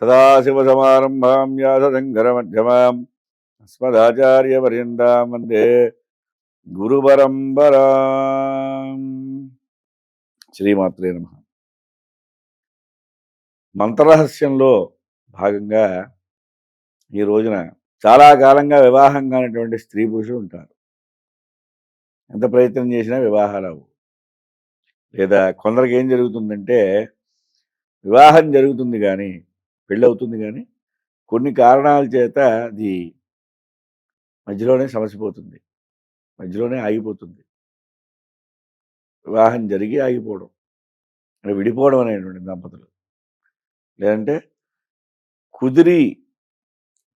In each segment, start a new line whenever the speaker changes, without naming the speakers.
సదాశివసమారంభాం వ్యాసశంకరమధ్యమాం అస్మదాచార్యపర్యంతాం వందే గురుపరంపరా శ్రీమాత్రే నమ మంత్రరహస్యంలో భాగంగా ఈ రోజున చాలా కాలంగా వివాహం కానటువంటి స్త్రీ పురుషులు ఉంటారు. ఎంత ప్రయత్నం చేసినా వివాహాలు లేదా కొందరికి ఏం జరుగుతుందంటే వివాహం జరుగుతుంది కానీ పెళ్ళి అవుతుంది కానీ కొన్ని కారణాల చేత అది మధ్యలోనే సమసిపోతుంది. మధ్యలోనే ఆగిపోతుంది. వివాహం జరిగి ఆగిపోవడం. అంటే విడిపోవడం అనేటువంటి దంపతులు. లేదంటే కుదిరి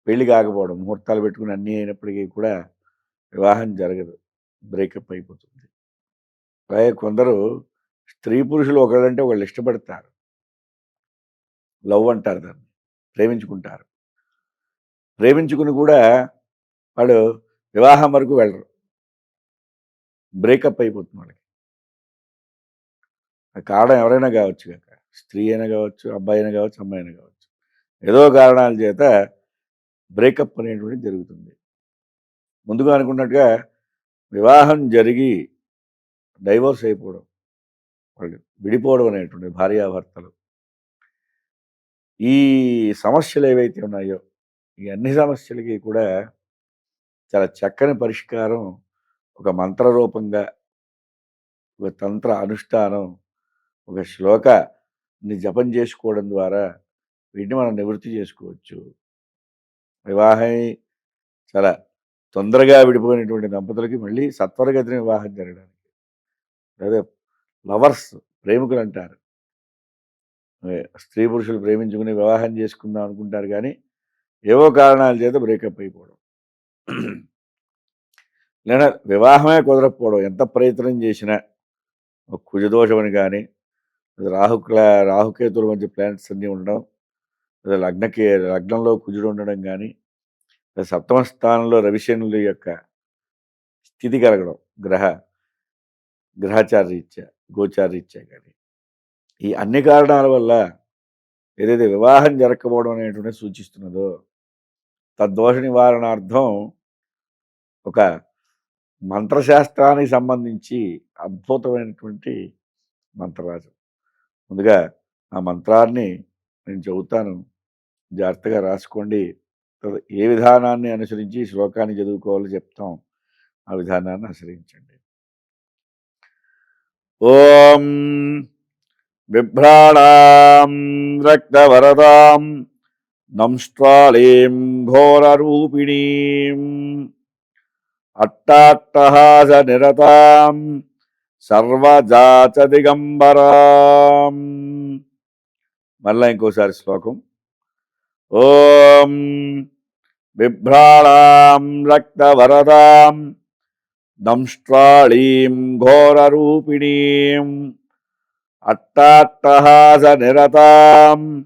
పెళ్ళి కాకపోవడం ముహూర్తాలు పెట్టుకుని అన్నీ అయినప్పటికీ కూడా వివాహం జరగదు. బ్రేకప్ అయిపోతుంది. అలాగే కొందరు స్త్రీ పురుషులు ఒకళ్ళంటే ఒకళ్ళు ఇష్టపడతారు. లవ్ అంటారు దాన్ని. ప్రేమించుకుంటారు. ప్రేమించుకుని కూడా వాడు వివాహం వరకు వెళ్ళరు. బ్రేకప్ అయిపోతుంది వాళ్ళకి. ఆ కారణం ఎవరైనా కావచ్చు కాక. స్త్రీ అయినా కావచ్చు అబ్బాయి అయినా కావచ్చు అమ్మాయి అయినా కావచ్చు. ఏదో కారణాల చేత బ్రేకప్ అనేటువంటిది జరుగుతుంది. ముందుగా అనుకున్నట్టుగా వివాహం జరిగి డైవోర్స్ అయిపోవడం వాళ్ళు విడిపోవడం అనేటువంటి భార్యాభర్తలు ఈ సమస్యలు ఏవైతే ఉన్నాయో ఈ అన్ని సమస్యలకి కూడా చాలా చక్కని పరిష్కారం ఒక మంత్రరూపంగా ఒక తంత్ర అనుష్ఠానం ఒక శ్లోకాన్ని జపం చేసుకోవడం ద్వారా వీటిని మనం నివృత్తి చేసుకోవచ్చు. వివాహం చాలా తొందరగా విడిపోయినటువంటి దంపతులకి మళ్ళీ సత్వరగతిన వివాహం జరగడానికి. అదే లవర్స్ ప్రేమికులు అంటారు స్త్రీ పురుషులు ప్రేమించుకుని వివాహం చేసుకుందాం అనుకుంటారు కానీ ఏవో కారణాల చేత బ్రేకప్ అయిపోవడం. లేదా వివాహమే కుదరకపోవడం. ఎంత ప్రయత్నం చేసినా ఒక కుజదోషం అని కానీ రాహుకుల రాహుకేతుల మధ్య ప్లానెట్స్ అన్నీ ఉండడం లేదా లగ్నకి లగ్నంలో కుజుడు ఉండడం కానీ సప్తమ స్థానంలో రవిశనుల యొక్క స్థితి కలగడం గ్రహ గ్రహచారీత్యా గోచారీత్యా కానీ. ఈ అన్ని కారణాల వల్ల ఏదైతే వివాహం జరగకపోవడం అనేటువంటి సూచిస్తున్నదో తద్దోష నివారణార్థం ఒక మంత్రశాస్త్రానికి సంబంధించి అద్భుతమైనటువంటి మంత్రరాజు ముందుగా ఆ మంత్రాన్ని నేను చెబుతాను. జాగ్రత్తగా రాసుకోండి. ఏ విధానాన్ని అనుసరించి శ్లోకాన్ని చదువుకోవాలో చెప్తాం. ఆ విధానాన్ని అనుసరించండి ఓం బిభ్రాణాం రక్తవరదాం నంష్ట్రాళీం ఘోరరూపిణీం అట్టాట్టహాస నిరతాం సర్వజాచ దిగంబరాం మళ్ళా ఇంకోసారి శ్లోకం. ఓం బిభ్రాళాం రక్తవరదాం దంష్ట్రాళీం ఘోరరూపిణీం అట్టాట్టహాస నిరతాం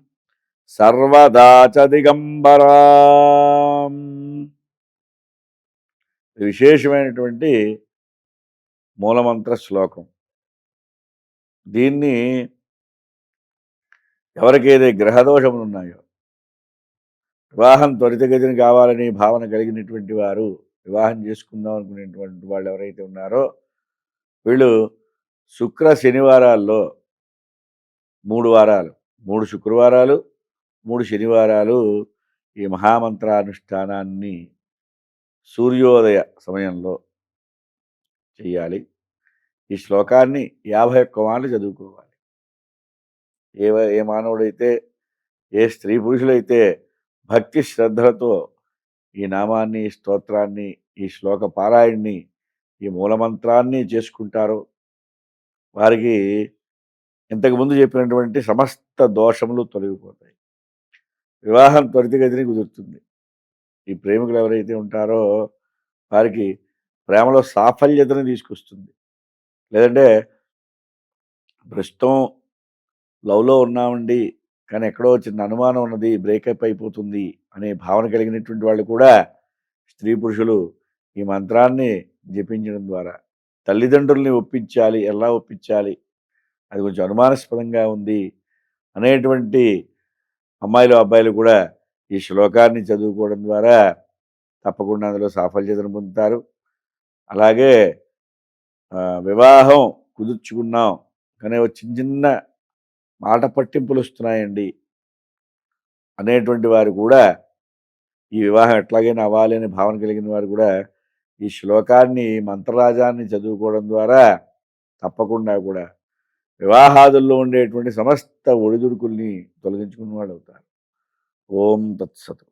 సర్వదా చ దిగంబరాం. విశేషమైనటువంటి మూలమంత్ర శ్లోకం. దీన్ని ఎవరికైతే గ్రహదోషములు ఉన్నాయో వివాహం త్వరితగతిని కావాలని భావన కలిగినటువంటి వారు వివాహం చేసుకుందాం అనుకునేటువంటి వాళ్ళు ఎవరైతే ఉన్నారో వీళ్ళు శుక్ర శనివారాల్లో మూడు వారాలు. మూడు శుక్రవారాలు మూడు శనివారాలు ఈ మహామంత్రానుష్ఠానాన్ని సూర్యోదయ సమయంలో చేయాలి ఈ శ్లోకాన్ని యాభై ఒక్క మార్లు చదువుకోవాలి. ఏ ఏ మానవుడైతే ఏ స్త్రీ పురుషులైతే భక్తి శ్రద్ధలతో ఈ నామాన్ని ఈ స్తోత్రాన్ని ఈ శ్లోక పారాయణ్ణి ఈ మూలమంత్రాన్ని చేసుకుంటారో వారికి ఇంతకుముందు చెప్పినటువంటి సమస్త దోషములు తొలగిపోతాయి. వివాహం త్వరితగతిని కుదురుతుంది. ఈ ప్రేమికులు ఎవరైతే ఉంటారో వారికి ప్రేమలో సాఫల్యతను తీసుకొస్తుంది. లేదంటే ప్రస్తుతం లవ్లో ఉన్నామండి కానీ ఎక్కడో చిన్న అనుమానం ఉన్నది బ్రేకప్ అయిపోతుంది అనే భావన కలిగినటువంటి వాళ్ళు కూడా స్త్రీ పురుషులు ఈ మంత్రాన్ని జపించడం ద్వారా తల్లిదండ్రుల్ని ఒప్పించాలి ఎలా ఒప్పించాలి అది కొంచెం అనుమానాస్పదంగా ఉంది అనేటువంటి అమ్మాయిలు అబ్బాయిలు కూడా ఈ శ్లోకాన్ని చదువుకోవడం ద్వారా తప్పకుండా అందులో సాఫల్యతను పొందుతారు. అలాగే వివాహం కుదుర్చుకున్నాం కానీ చిన్న చిన్న మాట పట్టింపులు వస్తున్నాయండి. అనేటువంటి వారు కూడా ఈ వివాహం ఎట్లాగైనా అవ్వాలి అనే భావన కలిగిన వారు కూడా ఈ శ్లోకాన్ని మంత్రరాజాన్ని చదువుకోవడం ద్వారా తప్పకుండా కూడా వివాహాదుల్లో ఉండేటువంటి సమస్త ఒడిదుడుకుల్ని తొలగించుకున్న వాళ్ళు అవుతారు ఓం తత్సతు.